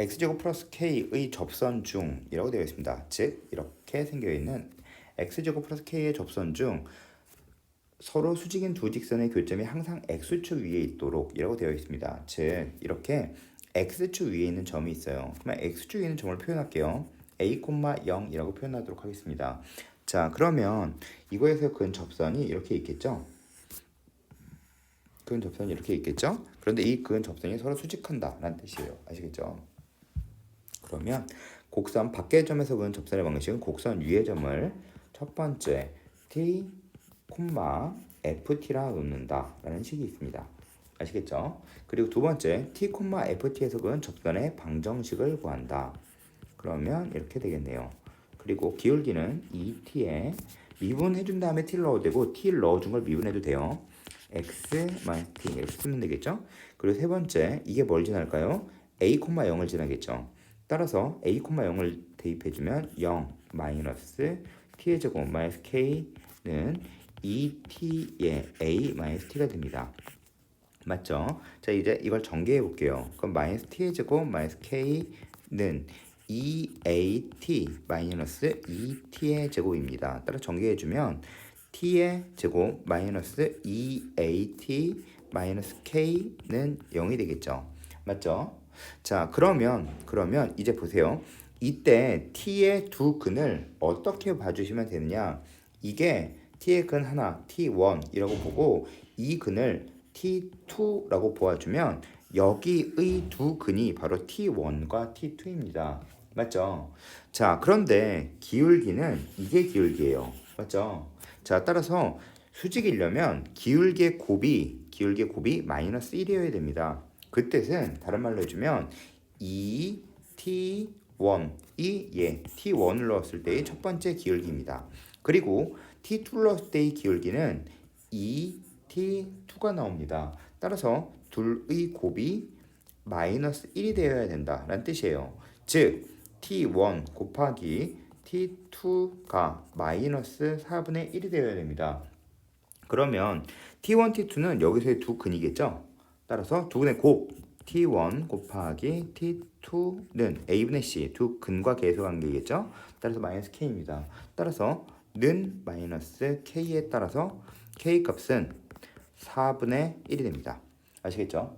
x제곱 플러스 k의 접선 중이라고 되어 있습니다. 즉 이렇게 생겨 있는 x제곱 플러스 k의 접선 중 서로 수직인 두 직선의 교점이 항상 x축 위에 있도록 이라고 되어 있습니다. 즉 이렇게 x축 위에 있는 점이 있어요. 그러면 x축 위에 있는 점을 표현할게요. a, 0이라고 표현하도록 하겠습니다. 자 그러면 이거에서 그은 접선이 이렇게 있겠죠? 그은 접선이 이렇게 있겠죠? 그런데 이 그은 접선이 서로 수직한다라는 뜻이에요. 아시겠죠? 그러면 곡선 밖의 점에서 그은 접선의 방식은 곡선 위의 점을 첫 번째 t, ft라 놓는다라는 식이 있습니다. 아시겠죠? 그리고 두 번째 t, ft에서 그은 접선의 방정식을 구한다. 그러면 이렇게 되겠네요. 그리고 기울기는 2t에 미분해준 다음에 t를 넣어도 되고 t를 넣어준 걸 미분해도 돼요. x 마이너스 t 이렇게 쓰면 되겠죠? 그리고 세 번째 이게 뭘 지날까요? a, 0을 지나겠죠. 따라서 a, 0을 대입해주면 0 마이너스 t의 제곱 마이너스 k는 2t의 a 마이너스 t가 됩니다. 맞죠? 자 이제 이걸 전개해 볼게요. 그럼 마이너스 t의 제곱 마이너스 k는 2at 마이너스 2t의 제곱입니다. 따라 전개해 주면 t의 제곱 마이너스 2at 마이너스 k는 0이 되겠죠. 맞죠? 자 그러면 그러면 이제 보세요. 이때 t의 두 근을 어떻게 봐주시면 되느냐? 이게 t의 근 하나 t1이라고 보고 이 근을 t2라고 보아주면 여기의 두 근이 바로 t1과 t2입니다. 맞죠? 자, 그런데 기울기는 이게 기울기예요. 맞죠? 자, 따라서 수직이려면 기울기의 곱이 기울기의 곱이 마이너스 1이어야 됩니다. 그 뜻은 다른 말로 해주면 2t1이 예, t1을 넣었을 때의 첫 번째 기울기입니다. 그리고 t2를 넣었을 때의 기울기는 2t2가 나옵니다. 따라서 둘의 곱이 마이너스 1이 되어야 된다라는 뜻이에요. 즉 t1 곱하기 t2가 마이너스 4분의 1이 되어야 됩니다. 그러면 t1, t2는 여기서의 두 근이겠죠? 따라서 두 근의 곱 t1 곱하기 t2는 a분의 c 두 근과 계수 관계겠죠? 따라서 마이너스 k입니다. 따라서 는 마이너스 k에 따라서 k 값은 4분의 1이 됩니다. 아시겠죠?